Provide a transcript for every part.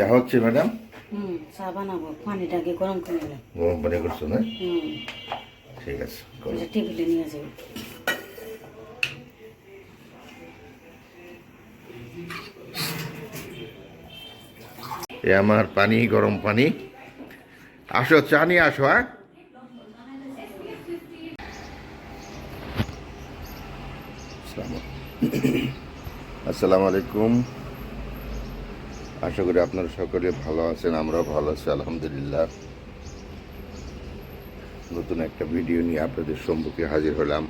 চা হচ্ছে ম্যাডাম হুম চা বানাবো। পানিটাকে গরম করে নিলাম। গরম পানি করছ না? হুম। ঠিক আছে এটা টেবিলে নিয়ে যাব। এ আমার পানি গরম পানি। আসো চা নিয়ে আসো হ্যাঁ? আসসালামু- আসসালামু আলাইকুম। আশা করি আপনারা সকলে ভালো আছেন, আমরাও ভালো আছি, আলহামদুলিল্লাহ। নতুন একটা ভিডিও নিয়ে আপনাদের সম্মুখে হাজির হলাম।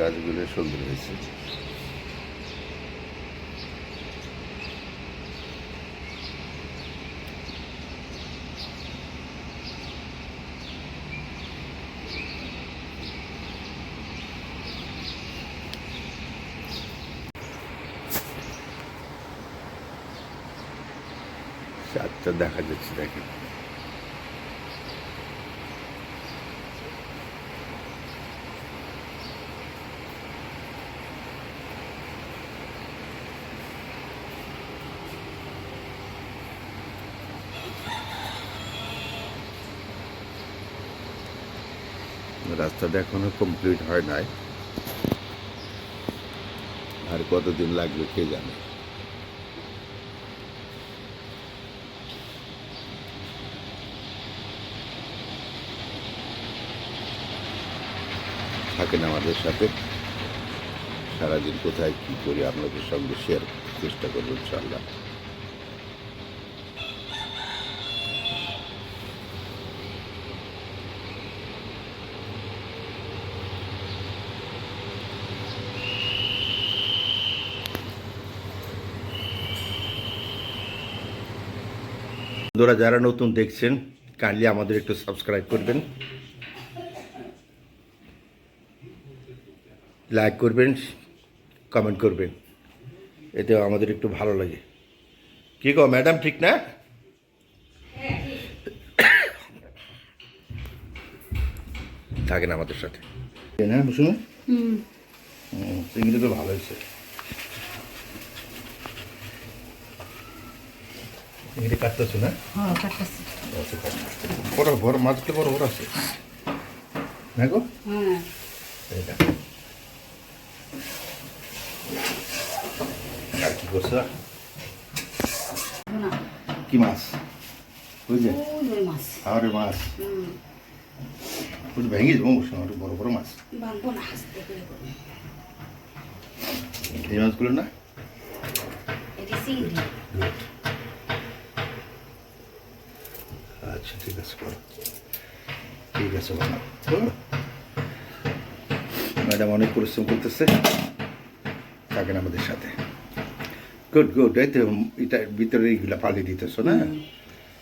গাছগুলো সুন্দর হয়েছে চারটা দেখা যাচ্ছে দেখেন রাস্তাটা এখনও কমপ্লিট হয় নাই। আর কতদিন লাগবে কে জানে। থাকেন আমাদের সাথে। সারাদিন কোথায় কি করি আপনাদের সঙ্গে শেয়ার চেষ্টা করব ইনশাল্লাহ বন্ধুরা যারা নতুন দেখছেন কাইন্ডলি আমাদের একটু সাবস্ক্রাইব করবেন। লাইক করবেন কমেন্ট করবেন। এতে আমাদের একটু ভালো লাগে। কি গো ম্যাডাম ঠিক না? থাকেন আমাদের সাথে। না শুনুন হুম। চিংড়ি তো ভালো হয়েছে। চিংড়ি কাটতেছো না? হ্যাঁ আচ্ছা। বড় বড় মাছগুলো বড় বড় আছে। হ্যাঁ গো? হ্যাঁ। আর কি করছ? কি মাছ? বুঝলে আরে মাছ। হুম। ভেঙে যাব আমার বড় বড় মাছ। না এই মাছগুলো না এটা চিংড়ি আচ্ছা ঠিক আছে করো ঠিক আছে বানাও ম্যাডাম অনেক পরিশ্রম করতেছে। থাকেন আমাদের সাথে। Good good. এই তো এটা ভিতরে এইগুলা পালিয়ে দিতেছো না?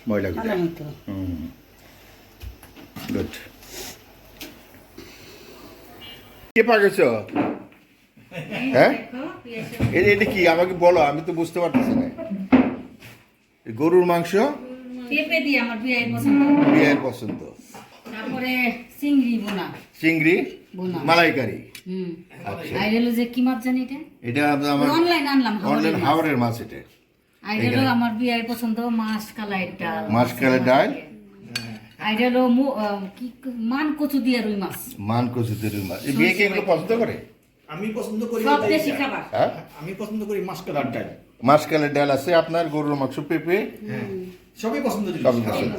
ময়লাগুলো। হুম। গুড। কে পাকেছ? হ্যাঁ? এটা কি আমাকে বলো আমি তো বুঝতে পারতেছি না। গরুর মাংস? পেঁপে দিয়ে আমার বিয়ে পছন্দ। বিয়ের পছন্দ। তারপরে চিংড়ি বোনা। চিংড়ি বোনা। মালাইকারি। হুম। আচ্ছা। আর হলো যে কি মাছ জানি এটা? এটা আমার অনলাইন আনলাম অনলাইন হাওড়ের মাছ এটা। আর হলো আমার বিয়ের পছন্দ মাছ কালাইয়ের ডাল। মাছকালের ডাল। আর হলো কি মান কচু দিয়ে রুই মাছ। মান কচুতে রুই মাছ। বিয়ে কি এগুলো পছন্দ করে? আমি পছন্দ করি সব দেশি খাবার। হ্যাঁ? আমি পছন্দ করি মাসকালার ডাল। মাছকালের ডাল আছে আপনার গরুর মাংস পেঁপে। সবই পছন্দ সবই পছন্দ।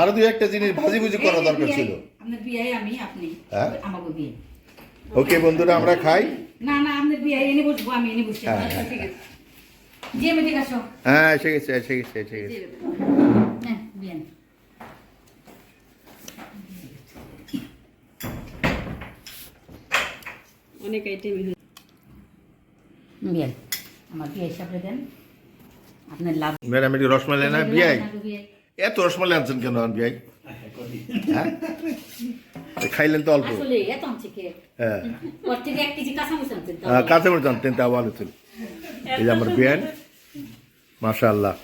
আরও দুই একটা জিনিস ভাজি ভুজি করা দরকার ছিল। আপনার বিয়ে আমি আপনি হ্যাঁ? ওকে বন্ধুরা আমরা খাই। না না এনে বসবো আমি এনে বসছি। হ্যাঁ, হ্যাঁ, ঠিক আছে। হ্যাঁ এসে গেছে এসে গেছে এসে গেছে। হ্যাঁ। অনেক আইটেমই বিয়ে। আমার বিয়ে হিসাবে দেন। আপনার লাভ ম্যাডাম একটু রসমালাই না বিয়াই? বিয়ে এত রসমালাই আনছেন কেন বিয়াই? হ্যাঁ? খাইলেন তো অল্প। হ্যাঁ। তাও। আনতেন ভালো ছিল এই যে আমার বিয়ান মাশা আল্লাহ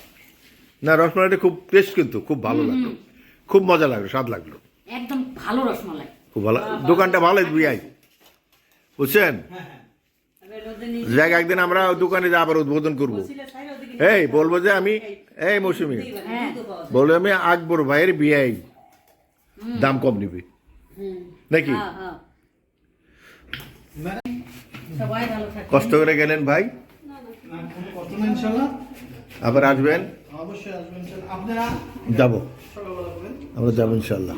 না রসমালাইটা খুব টেস্ট কিন্তু খুব ভালো লাগল। খুব মজা লাগল স্বাদ লাগল। একদম ভালো রসমালাই। খুব ভালো দোকানটা ভালো বিয়াই। বুঝছেন? যাক একদিন আমরা দোকানে যা আবার উদ্বোধন করব। এই বলব যে আমি এই মৌসুমি হ্যাঁ। বলব আমি আকবর ভাইয়ের বিয়াই দাম কম নিবি। নাকি? হ্যাঁ, হ্যাঁ। সবাই ভালো থাকে কষ্ট করে গেলেন ভাই? আবার আসবেন? অবশ্যই আসবেন ইনশাল্লাহ। আপনারা যাব। আমরা যাব ইনশাল্লাহ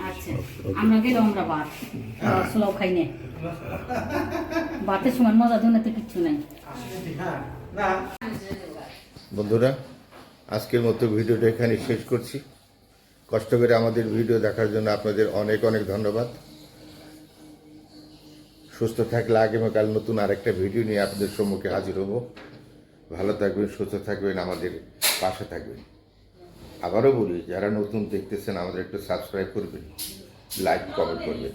সময় মজা নাই। বন্ধুরা, আজকের মতো ভিডিওটা এখানে শেষ করছি। কষ্ট করে আমাদের ভিডিও দেখার জন্য আপনাদের অনেক অনেক ধন্যবাদ। সুস্থ থাকলে আগামীকাল নতুন আরেকটা ভিডিও নিয়ে আপনাদের সম্মুখে হাজির হব। ভালো থাকবেন, সুস্থ থাকবেন, আমাদের পাশে থাকবেন। আবারও বলি, যারা নতুন দেখতেছেন, আমাদের একটু সাবস্ক্রাইব করবেন লাইক কমেন্ট করবেন।